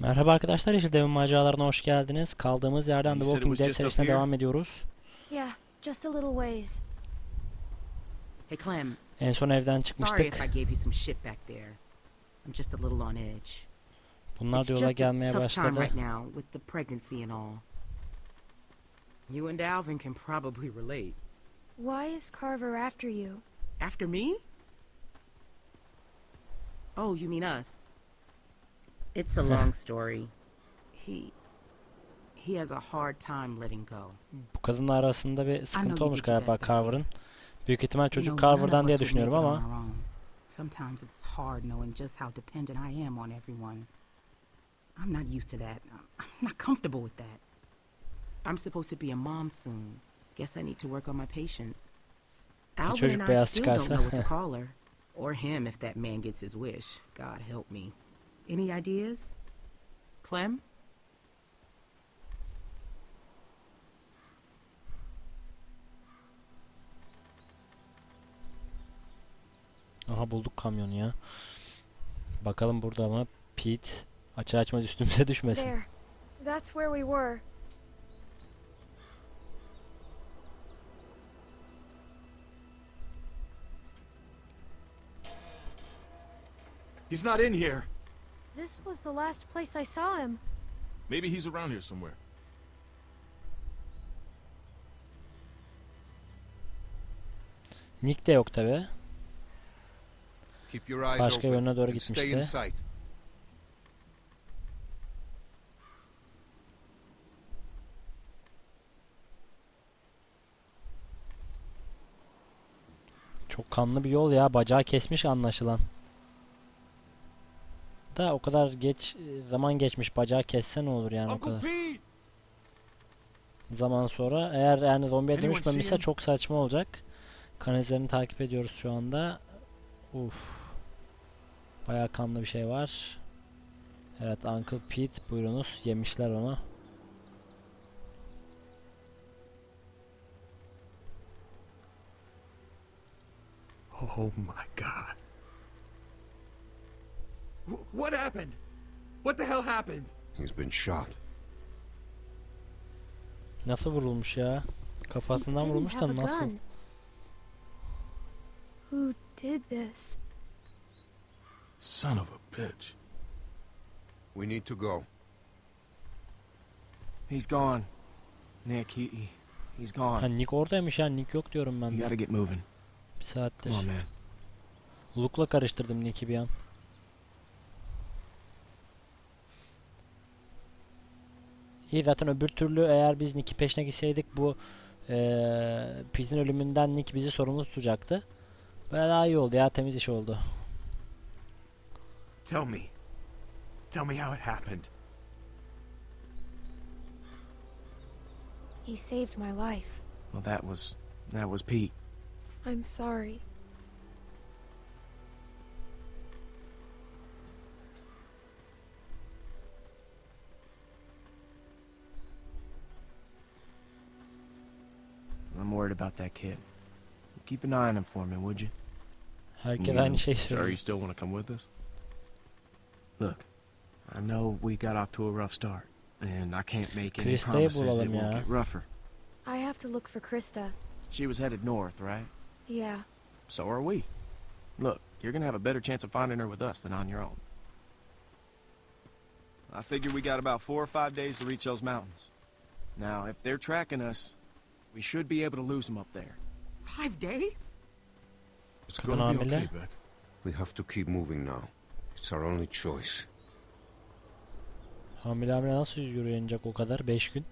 Merhaba arkadaşlar, Yeşil Devin maceralarına hoş geldiniz. Kaldığımız yerden The Walking Dead serisine devam ediyoruz. Yeah, just a little ways. Hey Clem, En son evden sorry if çıkmıştık. I gave you some shit back there. I'm just a little on edge. Bunlar It's da yola gelmeye başladı. right now with the pregnancy and all. You and Alvin can probably relate. Why is Carver after you? After me? Oh, you mean us? It's a long story. He he has a hard time letting go. Bu kadınla arasında bir sıkıntı olmuş galiba Carver'ın. Büyük ihtimal çocuk Carver'dan diye düşünüyorum ama our own. Sometimes it's hard knowing just how dependent I am on everyone. I'm not used to that. I'm not comfortable with that. I'm supposed to be a mom soon. Guess I need to work on my patience. Alvin and I still don't know what to call her. Or him if that man gets his wish. God help me. Any ideas? Clem? aha bulduk kamyonu ya. Bakalım burada mı? Pete açı açmaz üstümüze düşmesin. There. That's where we were. He's not in here. This was the last place I saw him. Maybe he's around here somewhere. Nick de yok tabi. Keep your eyes Başka open yöne doğru and stay in gitmişti. sight. Çok kanlı bir yol ya. Bacağı kesmiş anlaşılan. Da o kadar geç zaman geçmiş. Bacağı kesse ne olur yani o kadar. Zaman sonra eğer yani zombiye dönüşmemişse çok saçma olacak. Kan izlerini takip ediyoruz şu anda. Uf. Bayağı kanlı bir şey var. Evet Uncle Pete buyurunuz yemişler onu. Oh my god. Wh- what happened? What the hell happened? He's been shot. Nasıl vurulmuş ya? Kafasından vurmuş da have a nasıl? gun. Who did this? Son of a bitch. We need to go. He's gone. Nick, he, he he's gone. Ha Nick oradaymış ya Nick yok diyorum ben You gotta get moving. Bir saattir. Come on, man. Luke'la karıştırdım Nick'i bir an. İyi zaten öbür türlü eğer biz Nick'i peşine gitseydik bu eee Pete'in ölümünden Nick bizi sorumlu tutacaktı. Böyle daha iyi oldu ya temiz iş oldu. Tell me. Tell me how it happened. He saved my life. Well, that was that was Pete. I'm sorry. About that kid. Keep an eye on him for me, would you? Herkes You aynı şeyi Sure, söylüyor. you still want to come with us? Look, I know we got off to a rough start, and I can't make any Krista'yı promises it bulalım won't ya. get rougher. I have to look for Krista. She was headed north, right? Yeah. So are we. Look, you're gonna have a better chance of finding her with us than on your own. I figure we got about four or five days to reach those mountains. Now, if they're tracking us, we should be able to lose them up there. Five days? It's Kadın gonna be hamile. okay, Beck. We have to keep moving now. It's our only choice. Hamile hamile nasıl yürüyecek o kadar? 5 gün.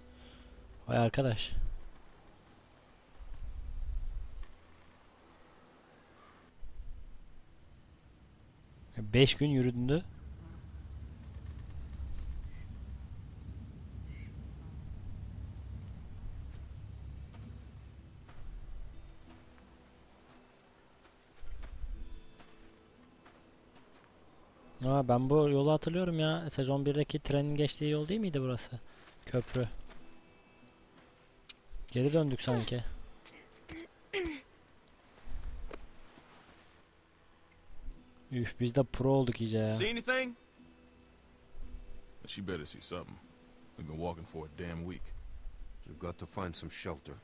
Vay arkadaş. Beş gün yürüdü. Ben bu yolu hatırlıyorum ya. Sezon 1'deki trenin geçtiği yol değil miydi burası? Köprü. Geri döndük sanki. Üf biz de pro olduk iyice ya. See anything? She better see something. We've been walking for a damn week. You've got to find some shelter.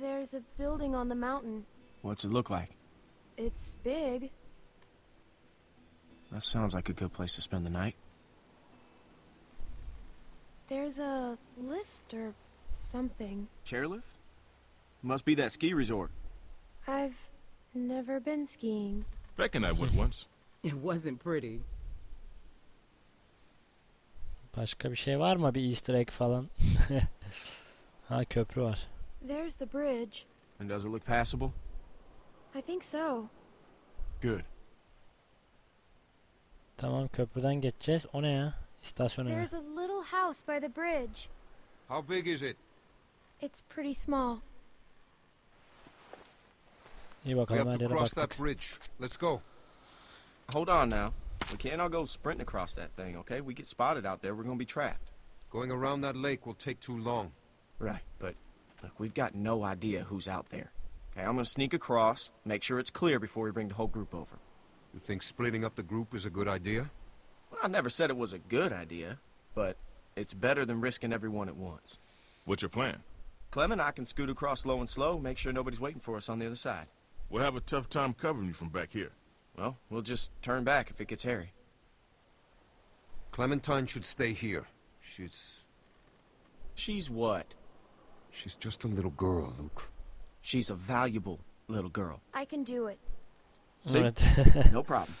There's a building on the mountain. What's it look like? It's big. That sounds like a good place to spend the night. There's a lift or something. Chairlift? Must be that ski resort. I've never been skiing. Beck and I went once. It wasn't pretty. Başka bir şey var mı? Bir easter egg falan. ha köprü var. There's the bridge. And does it look passable? I think so. Good. Tamam köprüden geçeceğiz. O ne ya? İstasyon önü. There's a little house by the bridge. How big is it? It's pretty small. İyi We bakalım have her to yere cross baktık. that bridge. Let's go. Hold on now. We can't all go sprinting across that thing, okay? We get spotted out there, we're gonna be trapped. Going around that lake will take too long. Right, but look, we've got no idea who's out there. Okay, I'm gonna sneak across, make sure it's clear before we bring the whole group over. You think splitting up the group is a good idea? Well, I never said it was a good idea, but it's better than risking everyone at once. What's your plan? Clem and I can scoot across low and slow, make sure nobody's waiting for us on the other side. We'll have a tough time covering you from back here. Well, we'll just turn back if it gets hairy. Clementine should stay here. She's... She's what? she's just a little girl, Luke. She's a valuable little girl. I can do it. See? Evet. No problem.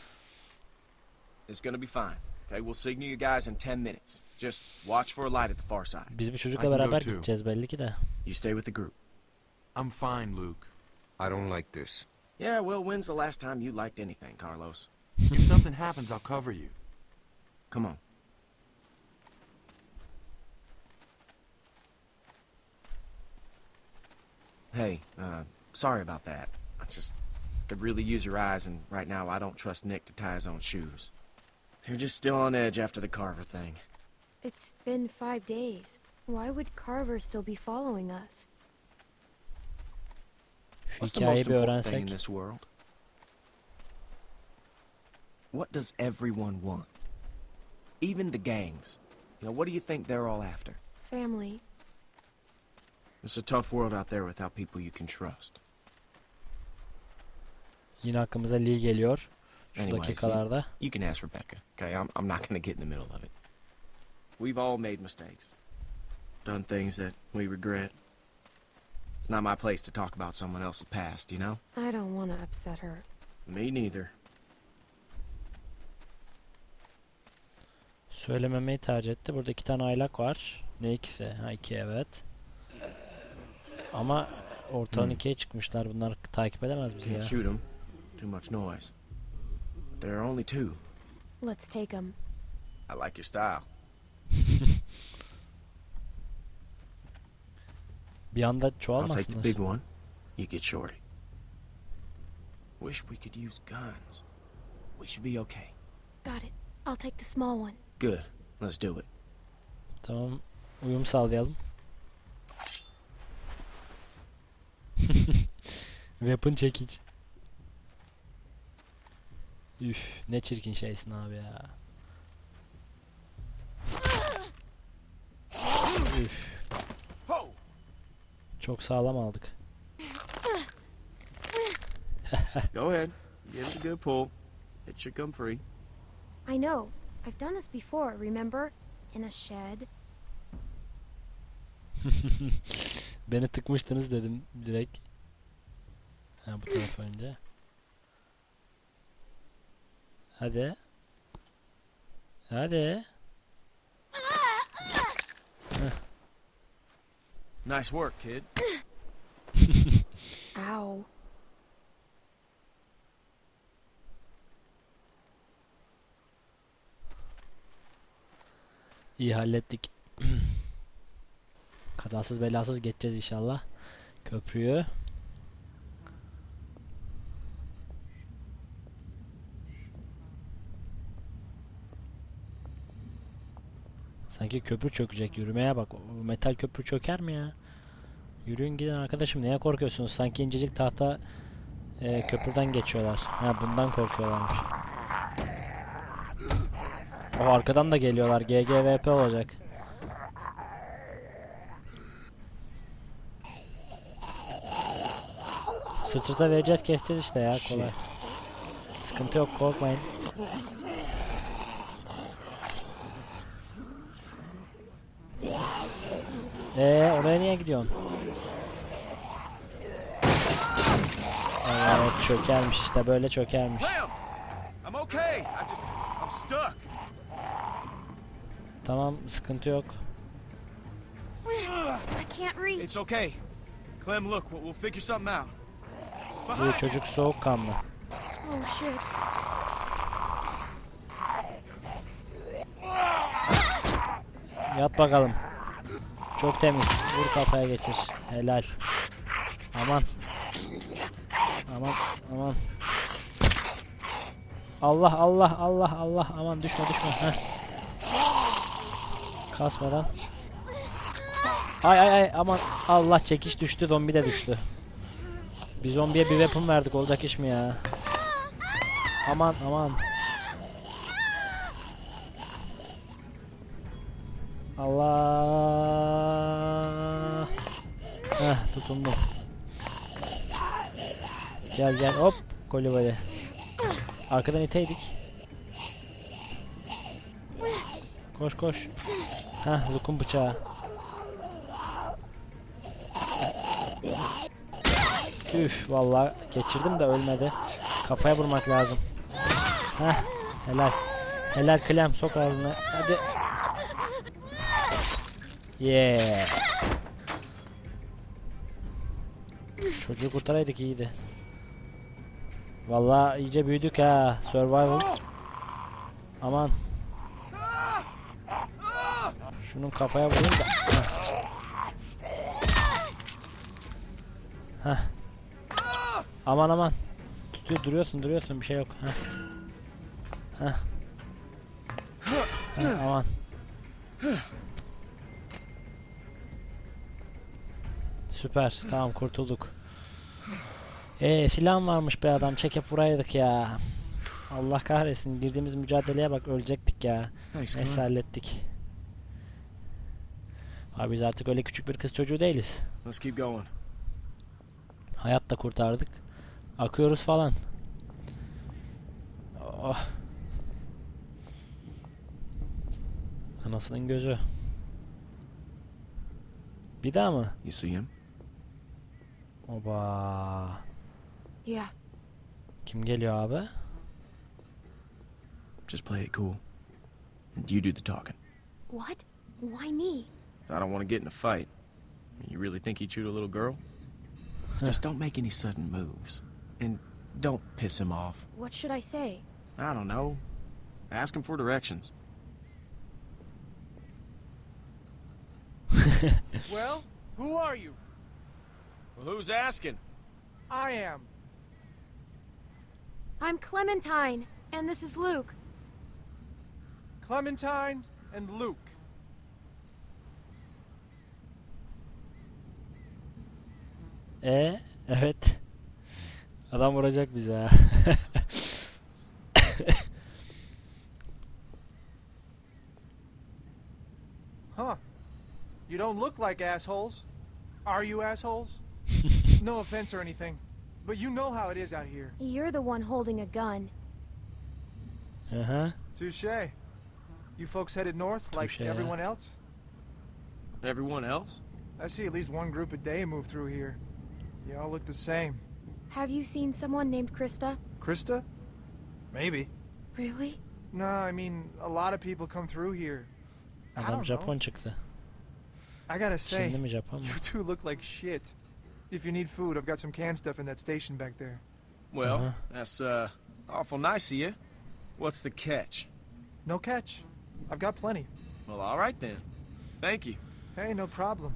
It's gonna be fine. Okay, we'll signal you guys in ten minutes. Just watch for a light at the far side. Biz bir çocukla beraber too. gideceğiz belli ki de. You stay with the group. I'm fine, Luke. I don't like this. Yeah, well, when's the last time you liked anything, Carlos? If something happens, I'll cover you. Come on. Hey, uh, sorry about that. I just could really use your eyes, and right now I don't trust Nick to tie his own shoes. They're just still on edge after the Carver thing. It's been five days. Why would Carver still be following us? Şu What's the hikayeyi most bir important thing in this world? What does everyone want? Even the gangs. You know, what do you think they're all after? Family. It's a tough world out there without people you can trust. Yine hakkımıza Lee geliyor. Şu Anyways, dakikalarda. You can ask Rebecca, okay? I'm, I'm not gonna get in the middle of it. We've all made mistakes. Done things that we regret. It's not my place to talk about someone else's past, you know? I don't want to upset her. Me neither. Söylememeyi tercih etti. Burada iki tane aylak var. Ne ikisi? Ha iki evet. Ama ortadan Hmm. ikiye çıkmışlar. Bunlar takip edemez bizi ya. Can't shoot them. Too much noise. There are only two. Let's take them. I like your style. Bir anda I'll take the çoğalmasınlar. big one. You get Shorty. Wish we could use guns. We should be okay. Got it. I'll take the small one. Good. Let's do it. Tamam. Uyum sağlayalım. Weapon çekiç. Üf, ne çirkin şeysin abi ya. Üf, çok sağlam aldık. Go ahead. Give it a good pull. It should come free. I know. I've done this before, remember? In a shed. Beni tıkmıştınız dedim direkt. Ha bu taraf önce. Hadi. Hadi. Nice work, kid. Ow. İyi hallettik. Kazasız belasız geçeceğiz inşallah. Köprüyü. Sanki köprü çökecek. Yürümeye bak. Metal köprü çöker mi ya? Yürüyün gidin arkadaşım. Neye korkuyorsunuz? Sanki incecik tahta e, köprüden geçiyorlar. Ha bundan korkuyorlarmış. O arkadan da geliyorlar. GGVP olacak. Sıçrata vereceğiz keseceğiz işte ya kolay. Sıkıntı yok korkmayın. Ee oraya niye gidiyorsun? Evet çökermiş işte böyle çökermiş. Tamam sıkıntı yok. I can't reach. It's okay. Clem, look, we'll, we'll figure something out. Bu çocuk soğukkanlı. Oh shit. Yat bakalım. Çok temiz. Vur kafaya geçir. Helal. Aman. Aman aman. Allah Allah Allah Allah aman düşme düşme. Heh. Kasmadan. Ay ay ay aman Allah çekiş düştü zombi de düştü. Bir zombiye bir weapon verdik olacak iş mi ya? Aman aman. Allah. Heh tutundum. Gel gel hop kolibali. Arkadan iteydik. Koş koş. Heh Luke'un bıçağı. Üf vallahi geçirdim de ölmedi. Kafaya vurmak lazım. Heh helal. Helal klem sok ağzına. Hadi. Yeah. Çocuğu kurtaraydık iyiydi. Vallahi iyice büyüdük ha. Survival. Aman. Şunun kafaya vurayım da. Heh. Heh. Aman aman. Tutuyor duruyorsun duruyorsun bir şey yok. Heh. Heh. Heh, aman. Süper. Tamam kurtulduk. Ee silahım varmış be adam. Çekip vuraydık ya. Allah kahretsin. Girdiğimiz mücadeleye bak ölecektik ya. Neyse hallettik. Abi biz artık öyle küçük bir kız çocuğu değiliz. Let's keep going. Hayat da kurtardık. Akıyoruz falan. Oh. Anasının gözü. Bir daha mı? You see him? Oba. Yeah. Kim geliyor abi? Just play it cool. And you do the talking. What? Why me? I don't want to get in a fight. You really think he chewed a little girl? Just don't make any sudden moves. And don't piss him off. What should I say? I don't know. Ask him for directions. Well, who are you? Well, who's asking? I am. I'm Clementine, and this is Luke. Clementine and Luke. E evet. Adam vuracak bize ha. Huh. You don't look like assholes. Are you assholes? no offense or anything, but you know how it is out here. You're the one holding a gun. Uh-huh. Touche. You folks headed north like Touche, yeah. everyone else? Everyone else? I see at least one group a day move through here. They all look the same. Have you seen someone named Krista? Krista? Maybe. Really? No, I mean, a lot of people come through here. I Adam don't know. Çıktı. I gotta say, Çinli mi Japon mu? you two look like shit. If you need food, I've got some canned stuff in that station back there. Well, Uh-huh. that's, uh, awful nice of you. What's the catch? No catch. I've got plenty. Well, all right then. Thank you. Hey, no problem.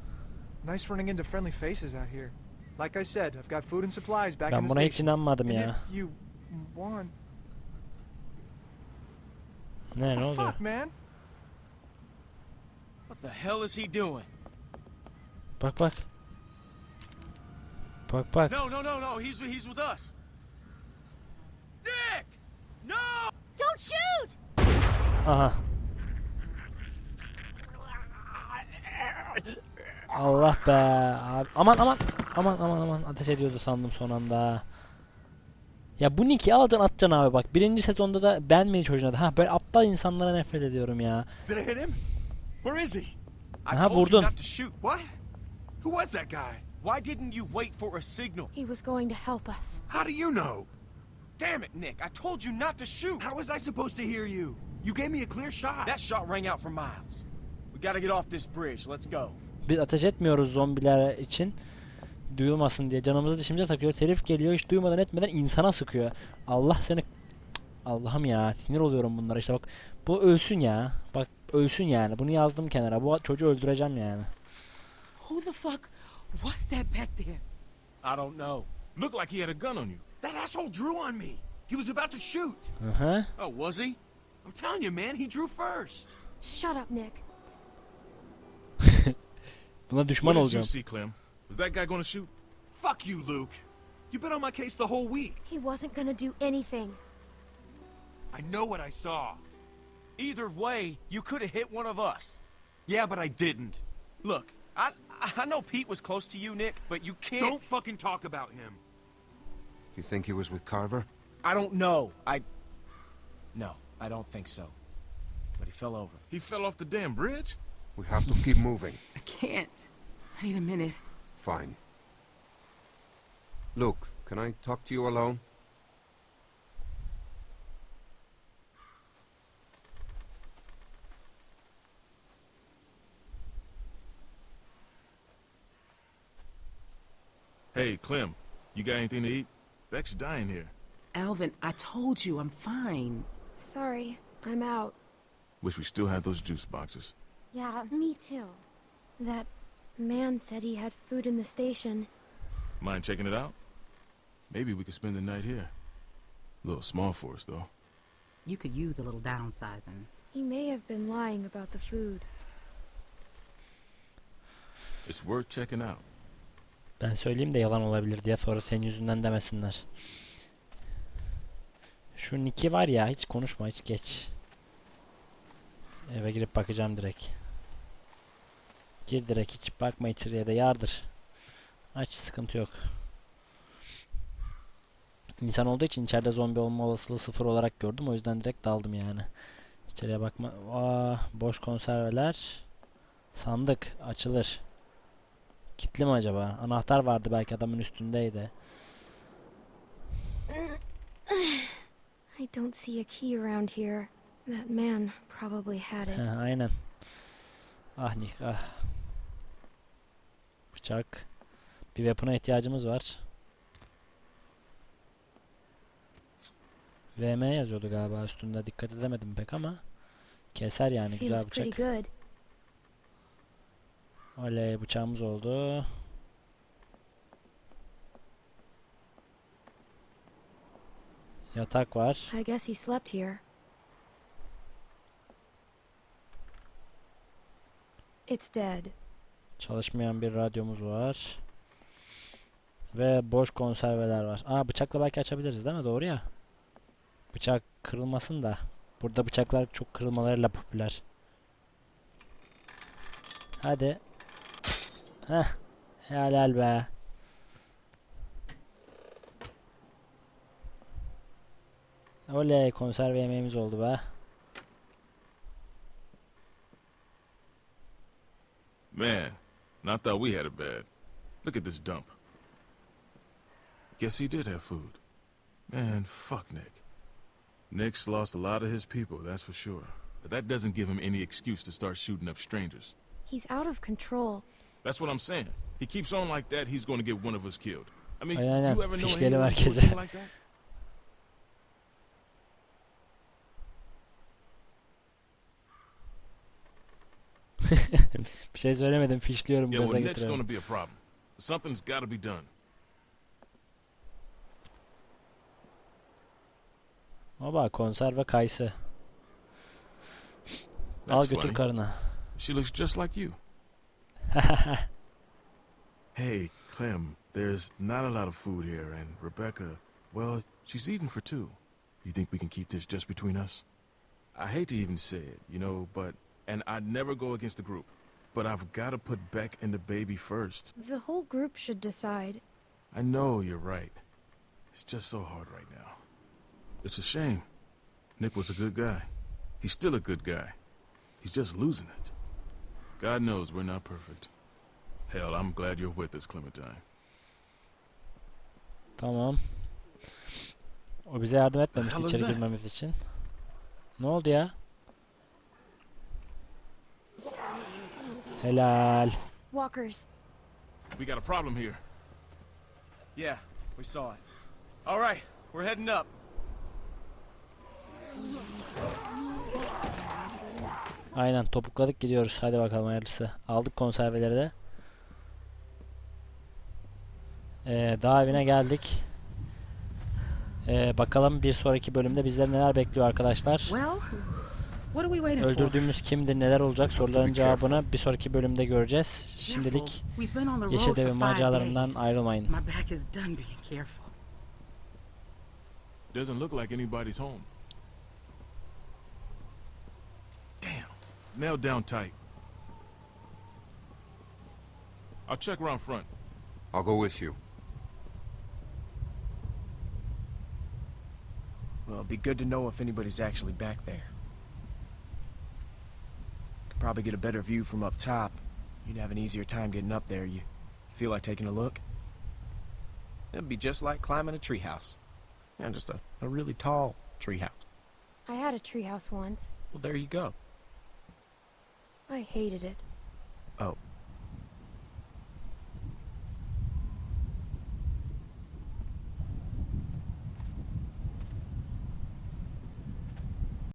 Nice running into friendly faces out here. Like I said, I've got food and supplies back in the buna hiç station. inanmadım And ya. if you want... Ne What the oluyor? fuck, man? What the hell is he doing? Bak bak. bak bak. No, no, no, no. He's he's with us. Nick! No! Don't shoot! Aha. Allah be. Abi. Aman aman. Aman aman aman ateş ediyordu sandım son anda. Ya bu Nick'i alacaksın atacaksın abi bak. Birinci sezonda da ben beğenmedi çocuğuna da. Ha böyle aptal insanlara nefret ediyorum ya. Did I hit him? Where is he? Aha vurdun. Who was that guy? Why didn't you wait for a signal? He was going to help us. How do you know? Damn it, Nick. I told you not to shoot. How was I supposed to hear you? You gave me a clear shot. That shot rang out for miles. We gotta get off this bridge. Let's go. Biz ateş etmiyoruz zombiler için. Duyulmasın diye canımızı dişimize takıyor. Herif geliyor hiç duymadan etmeden insana sıkıyor. Allah seni... Allah'ım ya sinir oluyorum bunlara işte bak. Bu ölsün ya. Bak ölsün yani. Bunu yazdım kenara. Bu çocuğu öldüreceğim yani. Who the fuck was that back there? I don't know. Looked like he had a gun on you. That asshole drew on me. He was about to shoot. Hı hı. Oh, was he? I'm telling you, man, he drew first. Shut up, Nick. Buna düşman what did you olacağım. see, Clem? Was that guy gonna shoot? Fuck you, Luke. You've been on my case the whole week. He wasn't gonna do anything. I know what I saw. Either way, you could have hit one of us. Yeah, but I didn't. Look, I I know Pete was close to you, Nick, but you can't. Don't fucking talk about him. You think he was with Carver? I don't know. I. No, I don't think so. But he fell over. He fell off the damn bridge? We have to keep moving. I can't. I need a minute. Fine. Luke, can I talk to you alone? Hey, Clem, you got anything to eat? Beck's dying here. Alvin, I told you I'm fine. Sorry, I'm out. Wish we still had those juice boxes. Yeah, me too. That man said he had food in the station. Mind checking it out? Maybe we could spend the night here. A little small for us, though. You could use a little downsizing. He may have been lying about the food. It's worth checking out. Ben söyleyeyim de yalan olabilir diye sonra senin yüzünden demesinler. Şu Nick'i var ya hiç konuşma hiç geç. Eve girip bakacağım direkt. Gir direkt hiç bakma içeriye de yardır. Aç sıkıntı yok. İnsan olduğu için içeride zombi olma olasılığı sıfır olarak gördüm. O yüzden direkt daldım yani. İçeriye bakma. Aa, boş konserveler. Sandık açılır. Kitli mi acaba? Anahtar vardı belki adamın üstündeydi. I don't see a key around here. That man probably had it. Aynen. Ah Nick ah. Bıçak. Bir weapon'a ihtiyacımız var. VM yazıyordu galiba üstünde dikkat edemedim pek ama keser yani güzel bıçak. Oley bıçağımız oldu. Yatak var. I guess he slept here. It's dead. Çalışmayan bir radyomuz var. Ve boş konserveler var. Aa bıçakla belki açabiliriz değil mi? Doğru ya. Bıçak kırılmasın da. Burada bıçaklar çok kırılmalarıyla popüler. Hadi. Ah, Heh. Helal be. Oley konserve yemeğimiz oldu be. Man, and I thought we had it bad. Look at this dump. Guess he did have food. Man, fuck Nick. Nick's lost a lot of his people, that's for sure. But that doesn't give him any excuse to start shooting up strangers. He's out of control. That's what I'm saying. He keeps on like that, he's gonna get one of us killed. I mean, Aynen, aynen. you ever know Fişleyelim herkese. like that? Bir şey söylemedim. Fişliyorum Yeah, gaza well, getiriyorum. gonna be a problem. Something's gotta be done. Baba konserve kayısı. Al That's götür funny. karına. She looks just like you. Hey, Clem, there's not a lot of food here, and Rebecca, well, she's eating for two. You think we can keep this just between us? I hate to even say it, you know, but, and I'd never go against the group. But I've got to put Beck and the baby first. The whole group should decide. I know you're right. It's just so hard right now. It's a shame. Nick was a good guy. He's still a good guy. He's just losing it. God knows we're not perfect. Hell, I'm glad you're with us, Clementine. Tamam. O bize yardım etmemişti içeri girmemiz için. Ne oldu ya? Helal. Walkers. We got a problem here. Yeah, we saw it. All right, we're heading up. Aynen topukladık gidiyoruz. Hadi bakalım hayırlısı. Aldık konserveleri de. Ee, dağ evine geldik. Ee, bakalım bir sonraki bölümde bizleri neler bekliyor arkadaşlar. Öldürdüğümüz kimdir, neler olacak soruların cevabını bir sonraki bölümde göreceğiz. Şimdilik Yeşil Devin maceralarından ayrılmayın. Doesn't look like anybody's home. Damn. Nailed down tight. I'll check around front. I'll go with you. Well, it'd be good to know if anybody's actually back there. Could probably get a better view from up top. You'd have an easier time getting up there. You feel like taking a look? It'd be just like climbing a treehouse. Yeah, just a, a really tall treehouse. I had a treehouse once. Well, there you go. I hated it. Oh,